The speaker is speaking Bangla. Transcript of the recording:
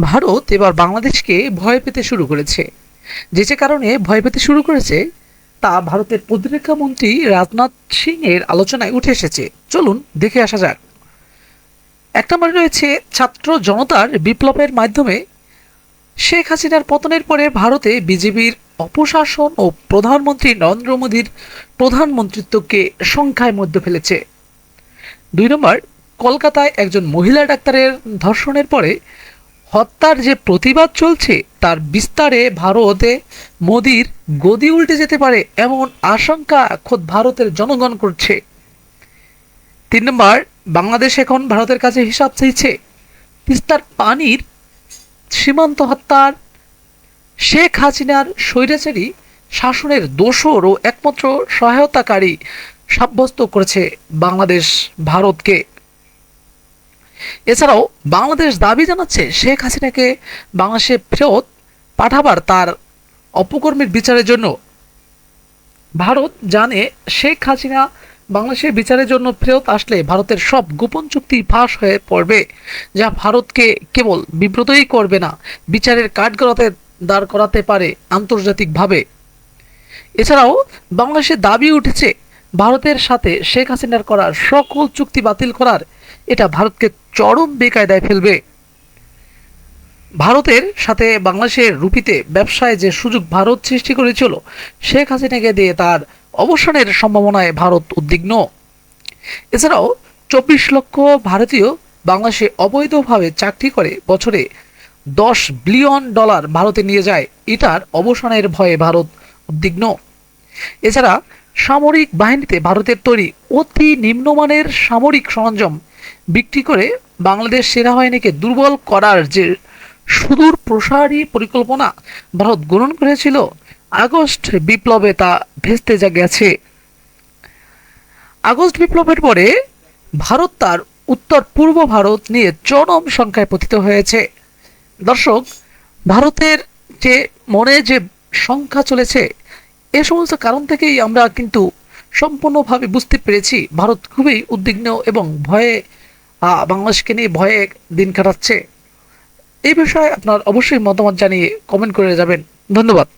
ভারত এবার বাংলাদেশকে ভয় পেতে শুরু করেছে। যে যে কারণে ভয় পেতে শুরু করেছে, তা ভারতের প্রতিরক্ষা মন্ত্রী রাজনাথ সিং এর আলোচনায় উঠে এসেছে। চলুন দেখে আসা যাক। এক নম্বরে রয়েছে ছাত্র জনতার বিপ্লবের মাধ্যমে। শেখ হাসিনার পতনের পরে ভারতে বিজেপির অপশাসন ও প্রধানমন্ত্রী নরেন্দ্র মোদীর প্রধানমন্ত্রিত্বকে সংখ্যায় মধ্যে ফেলেছে। দুই নম্বর, কলকাতায় একজন মহিলা ডাক্তারের ধর্ষণের পরে হত্যার যে প্রতিবাদ চলছে, তার বিস্তারে ভারতে মোদির গদি উল্টে যেতে পারে এমন আশঙ্কা খোদ ভারতের জনগণ করছে। তিন নম্বর, বাংলাদেশ এখন ভারতের কাছে হিসাব চাইছে। তিস্তার পানির সীমান্ত হত্যার শেখ হাসিনার স্বৈরাচারী শাসনের দোসর ও একমাত্র সহায়তাকারী সাব্যস্ত করেছে বাংলাদেশ ভারতকে। এছাড়াও বাংলাদেশ দাবি জানাচ্ছে শেখ হাসিনাকে বাংলাদেশে ফেরত পাঠাবার তার অপকর্মের বিচারের জন্য। ভারত জানে শেখ হাসিনা বাংলাদেশের বিচারের জন্য ফেরত আসলে ভারতের সব গোপন চুক্তি ফাঁস হয়ে পড়বে, যা ভারতকে কেবল বিব্রতই করবে না, বিচারের কাঠগড়াতে দাঁড় করাতে পারে আন্তর্জাতিকভাবে। এছাড়াও বাংলাদেশের দাবি উঠেছে, ভারতের সাথে শেখ হাসিনার করা সকল চুক্তি বাতিল করার এটা ভারতকে চরম বেকায়দায় ফেলবে। ভারতের সাথে বাংলাদেশের রুপিতে ব্যবসায় যে সুযোগ ভারত সৃষ্টি করেছিল, শেখ হাসিনাকে দিয়ে তার অবসানের সম্ভাবনায় ভারত উদ্বিগ্ন। এছাড়াও চব্বিশ লক্ষ ভারতীয় বাংলাদেশে অবৈধভাবে চাকরি করে বছরে দশ বিলিয়ন ডলার ভারতে নিয়ে যায়। এটার অবসানের ভয়ে ভারত উদ্বিগ্ন। এছাড়া সামরিক বাহিনীতে ভারতের তৈরি অতি নিম্নমানের সামরিক সরঞ্জাম বিক্রি করে বাংলাদেশ সেনাবাহিনীকে দুর্বল করার যে সুদূর প্রসারী পরিকল্পনা ভারত গ্রহণ করেছিল, আগস্ট বিপ্লবে তা ভেস্তে যা গেছে। আগস্ট বিপ্লবের পরে ভারত তার উত্তর পূর্ব ভারত নিয়ে চরম সংখ্যায় পতিত হয়েছে। দর্শক, ভারতের যে মনে যে সংখ্যা চলেছে, এ সমস্ত কারণ থেকেই আমরা কিন্তু সম্পূর্ণভাবে বুঝতে পেরেছি। ভারত খুবই উদ্বিগ্ন এবং ভয়ে বাংলাদেশকে নিয়ে ভয়ে দিন কাটাচ্ছে। এই বিষয়ে আপনার অবশ্যই মতামত জানিয়ে কমেন্ট করে যাবেন। ধন্যবাদ।